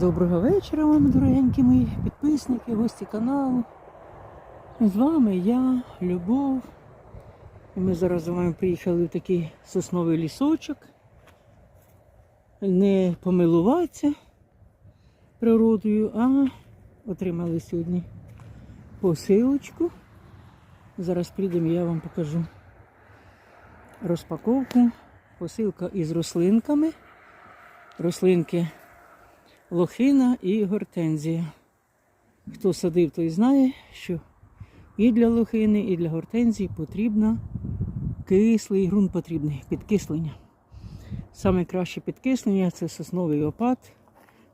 Доброго вечора вам, дорогенькі мої підписники, гості каналу. З вами я, Любов. Ми зараз з вами приїхали в такий сосновий лісочок. Не помилуватися природою, а отримали сьогодні посилочку. Зараз прийдемо, я вам покажу розпаковку. Посилка із рослинками. Рослинки лохина і гортензія. Хто садив, той знає, що і для лохини, і для гортензії потрібно кислий ґрунт потрібний, підкислення. Саме краще підкислення це сосновий опад,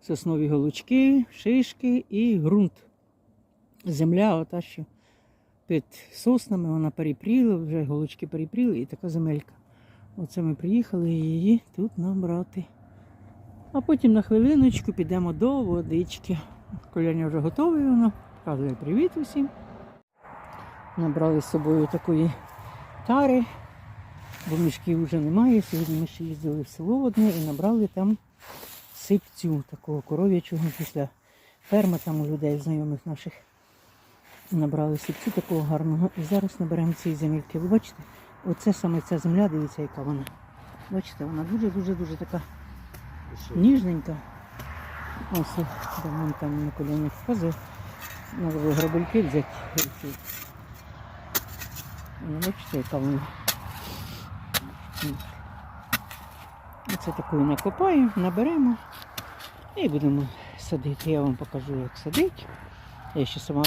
соснові голочки, шишки і ґрунт. Земля, ота, що під соснами, вона перепріла, вже голочки перепріли і така земелька. Оце ми приїхали її тут набрати. А потім на хвилиночку підемо до водички. Коляня вже готовий воно. Показує привіт усім. Набрали з собою такої тари, бо мішків вже немає. Сьогодні ми ще їздили в село одне і набрали там сипцю такого коров'ячого після ферми там у людей, знайомих наших. Набрали сипцю такого гарного. І зараз наберемо цієї земельки. Ви бачите, оце саме ця земля, дивіться, яка вона. Бачите, вона дуже-дуже-дуже така ніжненька. Ось Дамон там на коленях вказує. Надо було грабельки взяти. Ну, бачите, яка вона. Оце такою накопаємо, наберемо і будемо садити. Я вам покажу, як садити. Я ще сама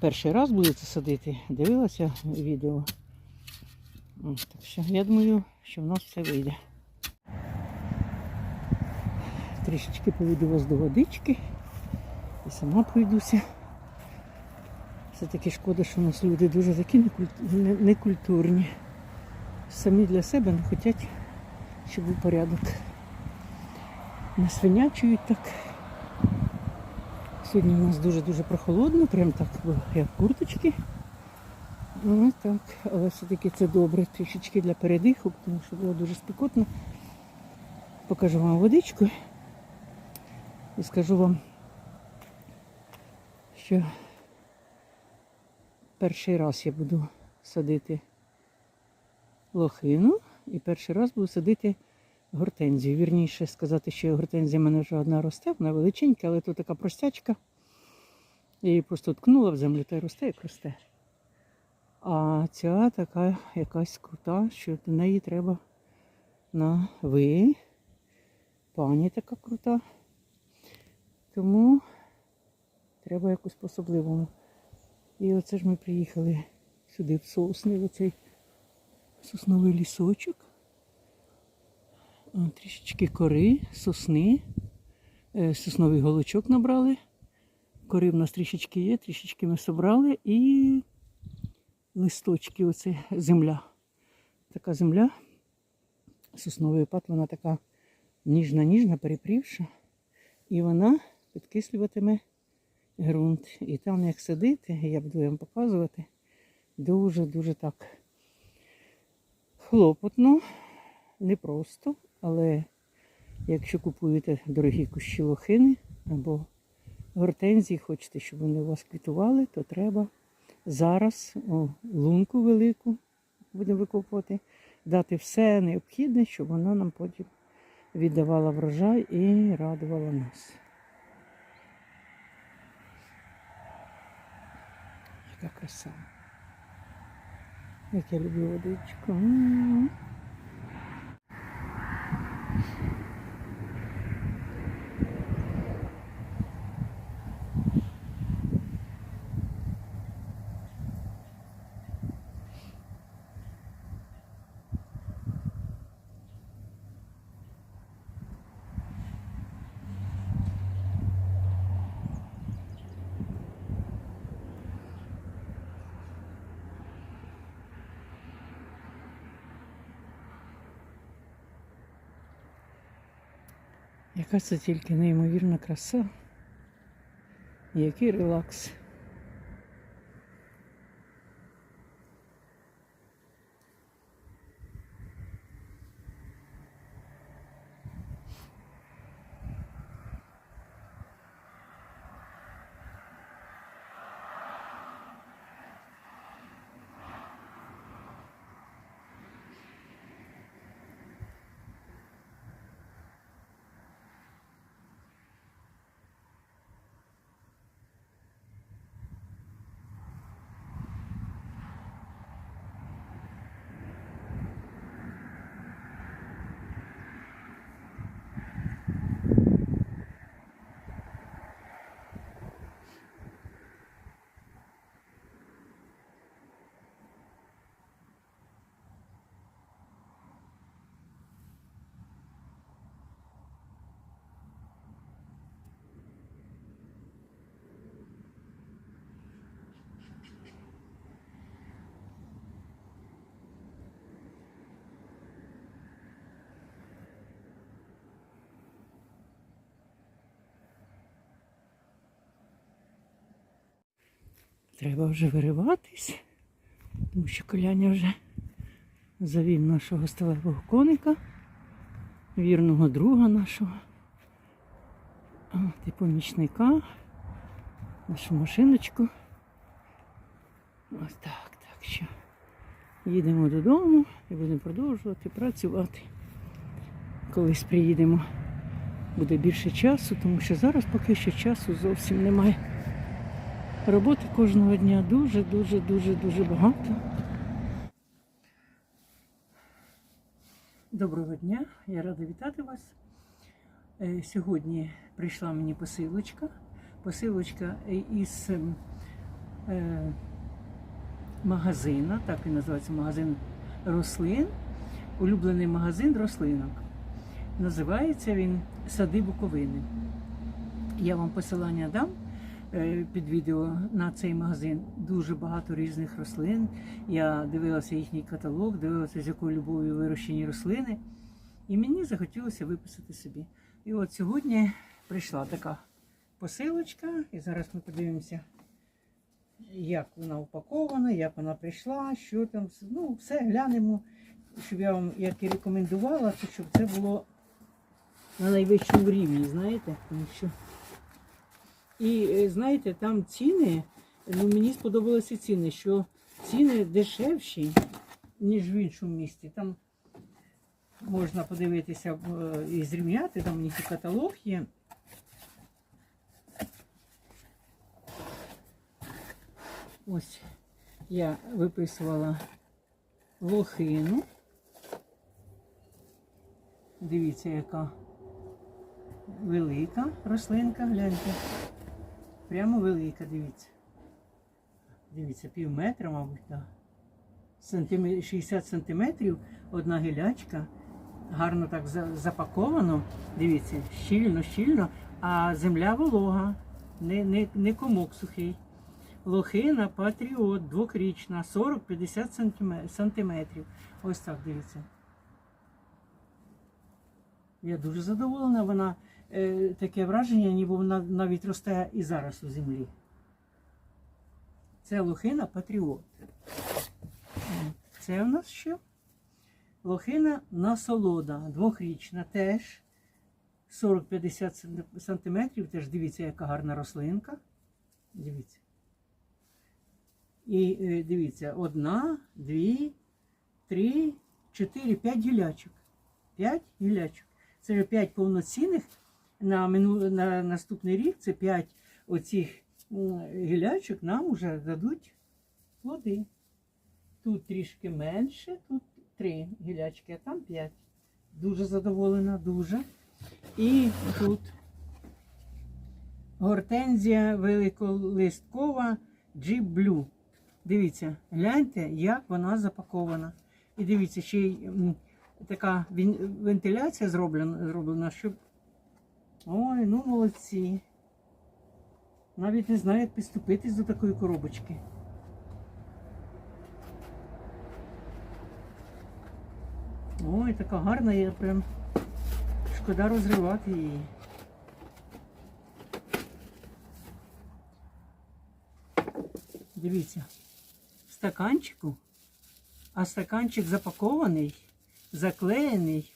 перший раз буду це садити. Дивилася відео. Так що я думаю, що в нас все вийде. Трішечки поведу вас до водички і сама пройдуся. Все-таки шкода, що у нас люди дуже такі некультурні. Самі для себе не хочуть, щоб був порядок. Не свинячують так. Сьогодні у нас дуже-дуже прохолодно, прям так як курточки. Ну так, але все-таки це добре трішечки для передиху, тому що було дуже спекотно. Покажу вам водичку і скажу вам, що перший раз я буду садити лохину і перший раз буду садити гортензію. Вірніше сказати, що гортензія в мене вже одна росте, вона величенька, але тут така простячка. Я її просто ткнула в землю та й росте, як росте. А ця така якась крута, що до неї треба на ви. Пані така крута. Тому треба якось по-особливому. І оце ж ми приїхали сюди в сосни, в оцей сосновий лісочок. Трішечки кори, сосни, е, сосновий голочок набрали. Кори в нас трішечки є, трішечки ми собрали і листочки, оце земля. Така земля. Сосновий опад, вона така ніжна-ніжна, перепрівша. І вона підкислюватиме ґрунт. І там, як садити, я буду вам показувати, дуже-дуже так хлопотно, непросто, але якщо купуєте дорогі кущі лохини або гортензії, хочете, щоб вони у вас квітували, то треба зараз о, лунку велику будемо викопувати, дати все необхідне, щоб вона нам потім віддавала врожай і радувала нас. Яка краса. Як я люблю водичку. Яка це тільки неймовірна краса. Який релакс. Треба вже вириватись, тому що коляня вже завів нашого сталевого коника, вірного друга нашого, і помічника, нашу машиночку. Ось так, так що їдемо додому і будемо продовжувати працювати. Колись приїдемо, буде більше часу, тому що зараз поки що часу зовсім немає. Роботи кожного дня дуже, дуже, дуже, дуже багато. Доброго дня, я рада вітати вас. Е, Сьогодні прийшла мені посилочка. Посилочка із ем, е, магазина, так він називається магазин рослин. Улюблений магазин рослинок. Називається він Сади Буковини. Я вам посилання дам під відео на цей магазин. Дуже багато різних рослин. Я дивилася їхній каталог, дивилася, з якою любов'ю вирощені рослини. І мені захотілося виписати собі. І от сьогодні прийшла така посилочка, і зараз ми подивимося, як вона упакована, як вона прийшла, що там. Ну, все глянемо, щоб я вам як і рекомендувала, щоб це було на найвищому рівні, знаєте, тому що. І е, знаєте, там ціни, ну мені сподобалися ціни, що ціни дешевші, ніж в іншому місті. Там можна подивитися е, і зрівняти, там у них і каталог є. Ось я виписувала лохину. Дивіться, яка велика рослинка, гляньте. Прямо велика, дивіться. Дивіться, пів метра, мабуть, так. Сантиме- 60 сантиметрів, одна гілячка. Гарно так за- запаковано. Дивіться, щільно, щільно, а земля волога, не, не, не комок сухий. Лохина Патріот, двохрічна, 40-50 сантиметрів. Ось так дивіться. Я дуже задоволена. Вона таке враження, ніби вона навіть росте і зараз у землі. Це лохина Патріот. Це у нас що? Лохина насолода, двохрічна теж. 40-50 сантиметрів. Теж дивіться, яка гарна рослинка. Дивіться. І е, дивіться, одна, дві, три, чотири, п'ять гілячок. П'ять гілячок. Це вже п'ять повноцінних. На, мину, на наступний рік це п'ять оцих гілячок нам вже дадуть плоди. Тут трішки менше, тут три гілячки, а там п'ять. Дуже задоволена, дуже. І тут гортензія великолисткова Jeep Blue. Дивіться, гляньте, як вона запакована. І дивіться, ще й така вентиляція зроблена, зроблена, щоб. Ой, ну молодці. Навіть не знаю, як підступитись до такої коробочки. Ой, така гарна, я прям шкода розривати її. Дивіться, в стаканчику, а стаканчик запакований, заклеєний.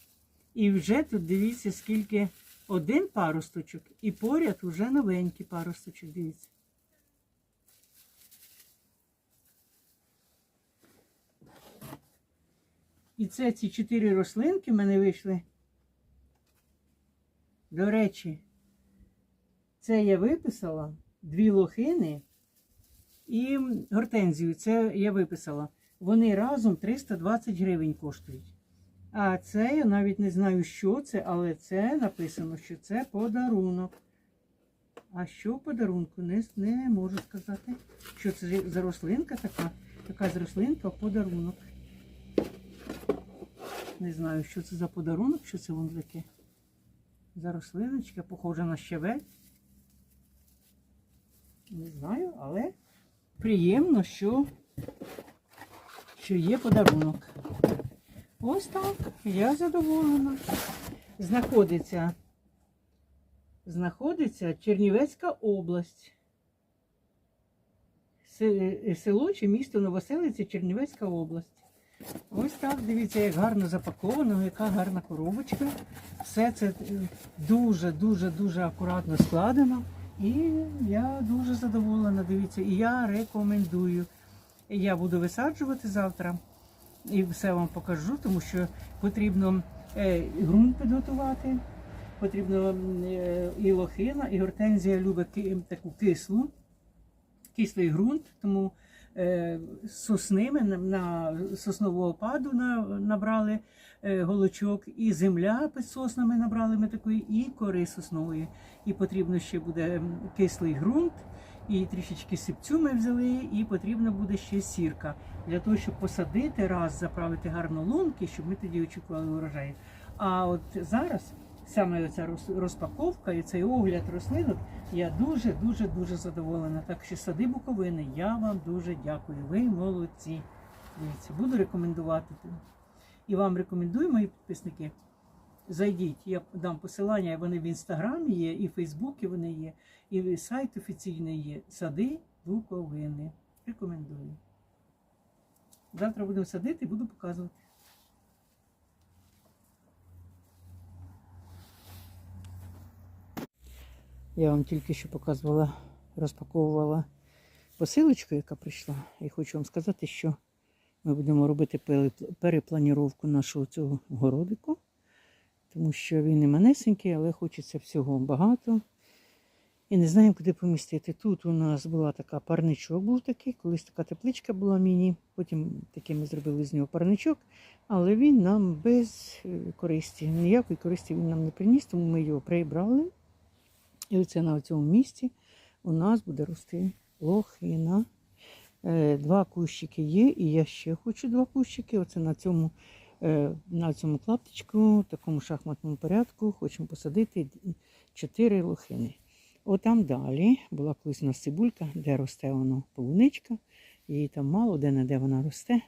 І вже тут дивіться, скільки один паросточок, і поряд уже новенький паросточок, дивіться. І це ці чотири рослинки в мене вийшли. До речі, це я виписала дві лохини і гортензію. Це я виписала. Вони разом 320 гривень коштують. А це я навіть не знаю, що це, але це написано, що це подарунок. А що подарунку? Не, не можу сказати. Що це за рослинка така? Така з рослинка подарунок. Не знаю, що це за подарунок, що це воно таке. За рослиночка, похожа на щавель. Не знаю, але приємно, що, що є подарунок. Ось так, я задоволена. Знаходиться, знаходиться Чернівецька область. Село чи місто Новоселиця, Чернівецька область. Ось так, дивіться, як гарно запаковано, яка гарна коробочка. Все це дуже-дуже дуже акуратно складено. І я дуже задоволена. Дивіться, і я рекомендую. Я буду висаджувати завтра і все вам покажу, тому що потрібно е, ґрунт підготувати. Потрібно е, і лохина, і гортензія любить таку кислу, кислий ґрунт, тому е, з сосни ми на, соснового паду набрали голочок, і земля під соснами набрали ми такої, і кори соснової. І потрібно ще буде кислий ґрунт, і трішечки сипцю ми взяли, і потрібно буде ще сірка для того, щоб посадити раз, заправити гарно лунки, щоб ми тоді очікували урожаю. А от зараз саме ця розпаковка і цей огляд рослинок, я дуже дуже дуже задоволена. Так що сади Буковини, я вам дуже дякую. Ви молодці. Дивіться, буду рекомендувати. І вам рекомендую, мої підписники. Зайдіть, я дам посилання, вони в інстаграмі є, і в Фейсбуці вони є, і сайт офіційний є. Сади Буковини. Рекомендую. Завтра будемо садити і буду показувати. Я вам тільки що показувала, розпаковувала посилочку, яка прийшла. І хочу вам сказати, що ми будемо робити перепланіровку нашого цього городику, тому що він і манесенький, але хочеться всього багато. І не знаємо, куди помістити. Тут у нас була така парничок, був такий, колись така тепличка була міні. Потім таки ми зробили з нього парничок, але він нам без е, користі. Ніякої користі він нам не приніс, тому ми його прибрали. І оце на цьому місці у нас буде рости лохина. Е, Два кущики є, і я ще хочу два кущики. Оце на цьому, е, на цьому клаптичку, в такому шахматному порядку, хочемо посадити чотири лохини. Отам далі була колись у нас цибулька, де росте воно полуничка. Її там мало, де не де вона росте.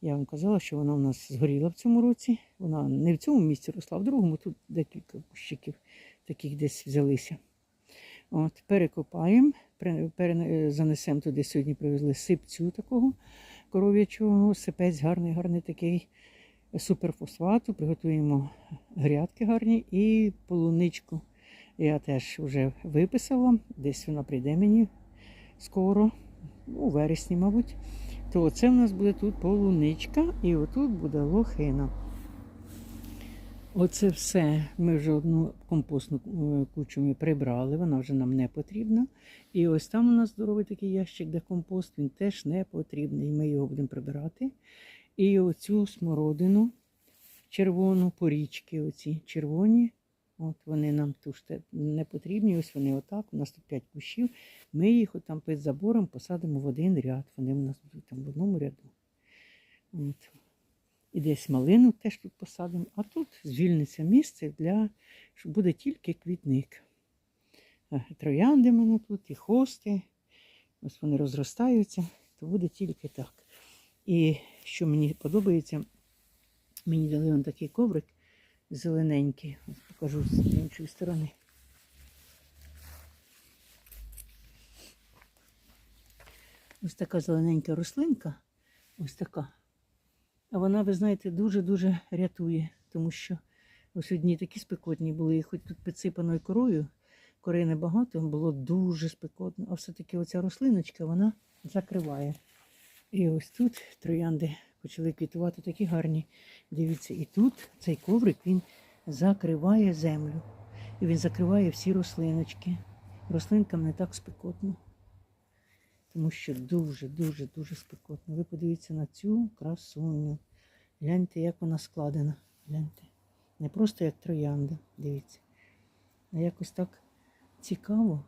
Я вам казала, що вона у нас згоріла в цьому році. Вона не в цьому місці росла, а в другому тут декілька кущиків таких десь взялися. От, перекопаємо, пере- пере- занесемо туди. Сьогодні привезли сипцю такого коров'ячого, сипець гарний, гарний такий суперфосфату. Приготуємо грядки гарні і полуничку. Я теж вже виписала, десь вона прийде мені скоро, у вересні, мабуть. То це в нас буде тут полуничка і отут буде лохина. Оце все. Ми вже одну компостну е, кучу ми прибрали, вона вже нам не потрібна. І ось там у нас здоровий такий ящик, де компост, він теж не потрібний. Ми його будемо прибирати. І оцю смородину червону, порічки, оці червоні. От вони нам тут не потрібні. Ось вони отак. У нас тут 5 кущів. Ми їх отам під забором посадимо в один ряд. Вони у нас будуть там в одному ряду. От. І десь малину теж тут посадимо. А тут звільниться місце для, що буде тільки квітник. Е, Троянди мене тут, і хости. Ось вони розростаються, то буде тільки так. І що мені подобається, мені дали он такий коврик зелененький. Ось покажу з іншої сторони. Ось така зелененька рослинка. Ось така. А вона, ви знаєте, дуже-дуже рятує, тому що ось одні такі спекотні були, і хоч тут підсипаною корою, кори небагато, було дуже спекотно. А все-таки оця рослиночка вона закриває. І ось тут троянди почали квітувати такі гарні. Дивіться, і тут цей коврик він закриває землю. І він закриває всі рослиночки. Рослинкам не так спекотно. Тому що дуже-дуже дуже спекотно. Ви подивіться на цю красуню. Гляньте, як вона складена. Гляньте. Не просто як троянда, дивіться. А якось так цікаво.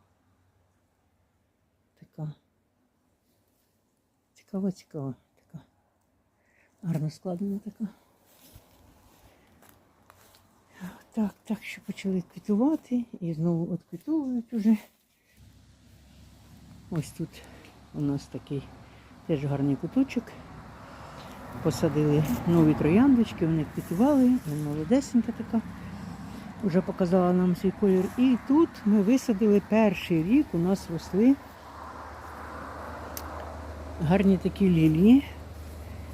Така. Цікава, цікава. Така. Гарно складена така. Так, так, що почали квітувати і знову отквітовують уже. Ось тут у нас такий теж гарний куточок. Посадили нові трояндочки, вони квітували, молодесенька така. Вже показала нам свій колір. І тут ми висадили перший рік, у нас росли Гарні такі лілії.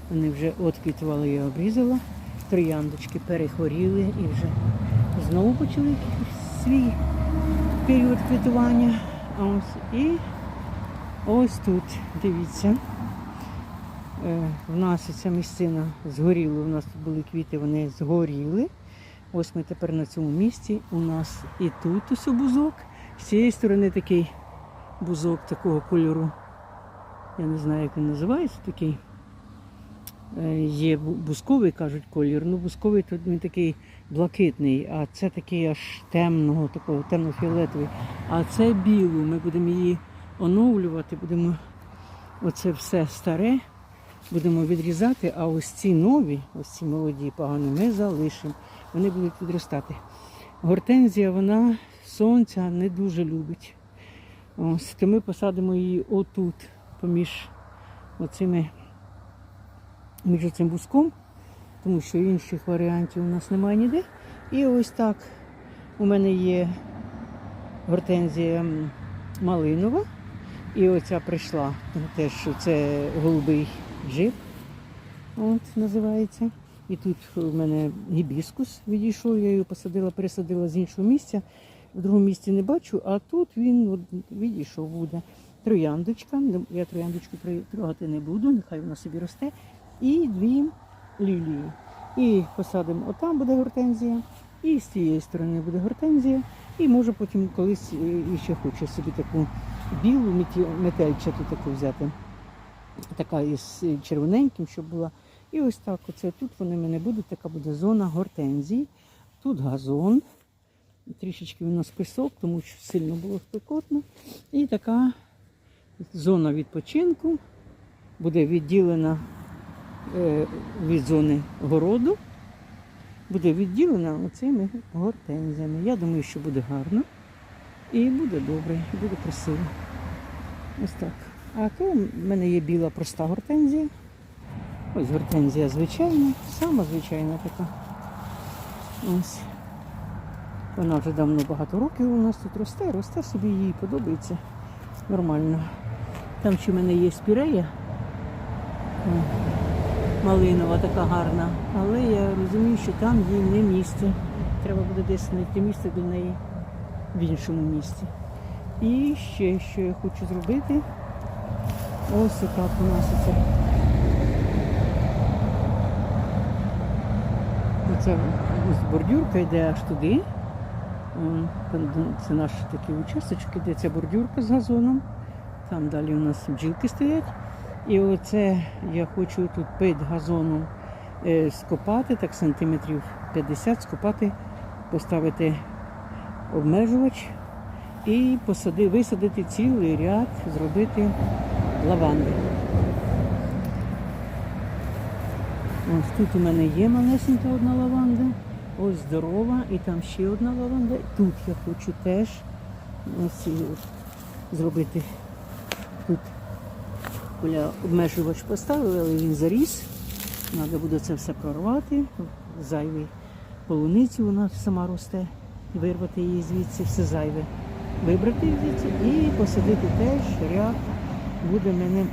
Вони вже отквітували, я обрізала. Трояндочки перехворіли і вже знову почали свій період квітування. Ось і ось тут, дивіться. Е, В нас ця місцина згоріла, у нас тут були квіти, вони згоріли. Ось ми тепер на цьому місці. У нас і тут ось бузок. З цієї сторони такий бузок такого кольору. Я не знаю, як він називається такий. Е, Є бу- бузковий, кажуть, колір. Ну, бузковий тут він такий блакитний, а це такий аж темного, такого темно-фіолетовий. А це білу. Ми будемо її оновлювати, будемо оце все старе, будемо відрізати, а ось ці нові, ось ці молоді, погані, ми залишимо. Вони будуть відростати. Гортензія, вона сонця не дуже любить. Ось, то ми посадимо її отут, поміж оцими між цим буском, тому що інших варіантів у нас немає ніде. І ось так у мене є гортензія малинова. І оця прийшла теж це голубий джип, от називається. І тут у мене гібіскус відійшов, я його посадила, пересадила з іншого місця. В другому місці не бачу, а тут він от відійшов буде. Трояндочка. Я трояндочку трогати не буду, нехай вона собі росте. І дві лілії. І посадимо, отам буде гортензія, і з цієї сторони буде гортензія. І може потім колись е, ще хочу собі таку білу метельчату таку взяти. Така із червоненьким, щоб була. І ось так, оце тут вони в мене будуть, така буде зона гортензій. Тут газон. Трішечки у нас пісок, тому що сильно було спекотно. І така зона відпочинку буде відділена е, від зони городу, буде відділена оцими гортензіями. Я думаю, що буде гарно і буде добре, буде красиво. Ось так. А то в мене є біла проста гортензія. Ось гортензія звичайна, сама звичайна така. Ось. Вона вже давно багато років у нас тут росте, росте собі їй подобається нормально. Там ще в мене є спірея малинова, така гарна, але я розумію, що там їй не місце. Треба буде десь знайти місце для неї в іншому місці. І ще що я хочу зробити. Ось так у нас оце. Оце бордюрка йде аж туди. Це наш такий участочок, іде ця бордюрка з газоном. Там далі у нас бджілки стоять. І оце я хочу тут під газоном е, скопати, так сантиметрів 50 скопати, поставити обмежувач і посади, висадити цілий ряд, зробити лаванди. Ось тут у мене є малесенька одна лаванда, ось здорова, і там ще одна лаванда. Тут я хочу теж ось зробити тут. Коля обмежувач поставили, але він заріс. Треба буде це все прорвати. Зайвий полуницю вона сама росте. Вирвати її звідси, все зайве. Вибрати звідси і посадити теж ряд. Буде в мене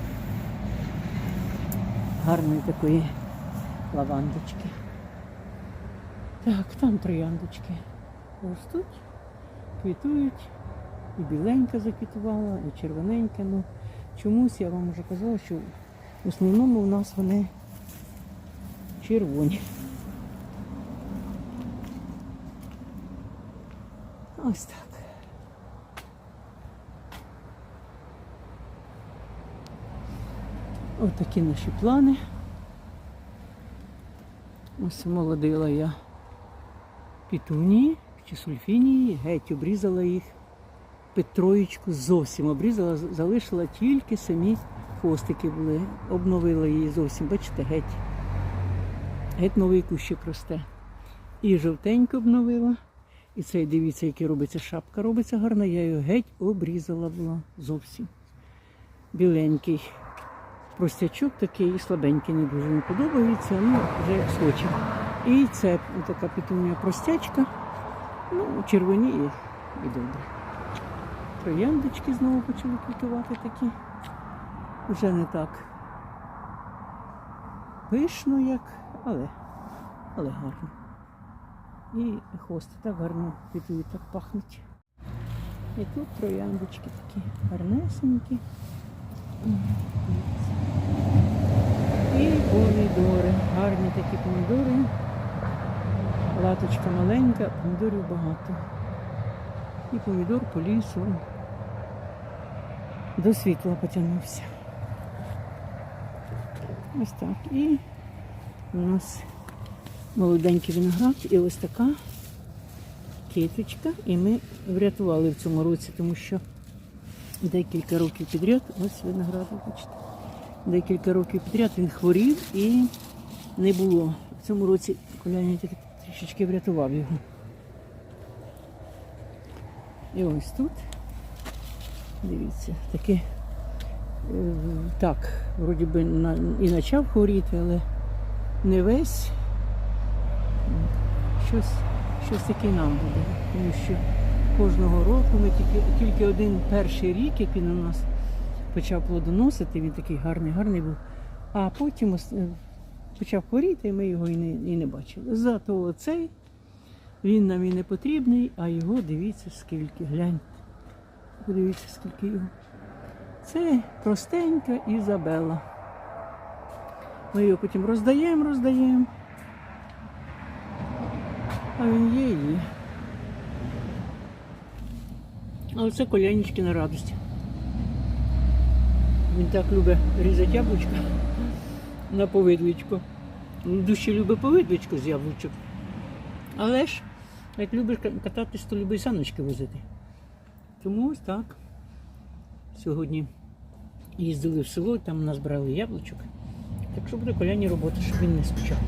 гарної такої лавандочки. Так, там трояндочки ростуть, квітують. І біленька заквітувала, і червоненька. Ну, чомусь я вам вже казала, що в основному у нас вони червоні. Ось так. Ось такі наші плани. Ось молодила я пітунії чи сульфінії, геть обрізала їх під троєчку зовсім обрізала, залишила тільки самі хвостики були. Обновила її зовсім, бачите, геть. Геть новий кущик росте. І жовтенько обновила. І цей, дивіться, який робиться шапка, робиться гарна. Я його геть обрізала була зовсім. Біленький. Простячок такий слабенький, не дуже мені подобається, ну вже схоче. І це така пітуння простячка. Ну, червоніє і добре. Трояндочки знову почали квітувати такі. вже не так пишно, як, але, але гарно. І хвости так гарно квітують, так пахнуть. І тут трояндочки такі гарнесенькі. І помідори. Гарні такі помідори. Латочка маленька, помідорів багато. І помідор по лісу до світла потягнувся. Ось так. І у нас молоденький виноград і ось така киточка. І ми врятували в цьому році, тому що декілька років підряд, ось виноград, бачите, декілька років підряд він хворів і не було. В цьому році Коляня тільки трішечки врятував його. І ось тут, дивіться, таке так, вроді би і почав хворіти, але не весь. Щось, щось таке нам буде. Тому що кожного року ми тільки, тільки один перший рік, як він у нас почав плодоносити, він такий гарний, гарний був. А потім е, почав хворіти, і ми його і не, і не бачили. Зато оцей, він нам і не потрібний, а його дивіться скільки. Глянь. Подивіться, скільки його. Це простенька Ізабела. Ми його потім роздаємо, роздаємо. А він є і. А оце колянічки на радості. Він так любить різати яблучка на повидличку. Він дужче любить повидличку з яблучок. Але ж, як любиш кататись, то любить саночки возити. Тому ось так. Сьогодні їздили в село, там назбирали яблучок. Так що буде коляні роботи, щоб він не скучав.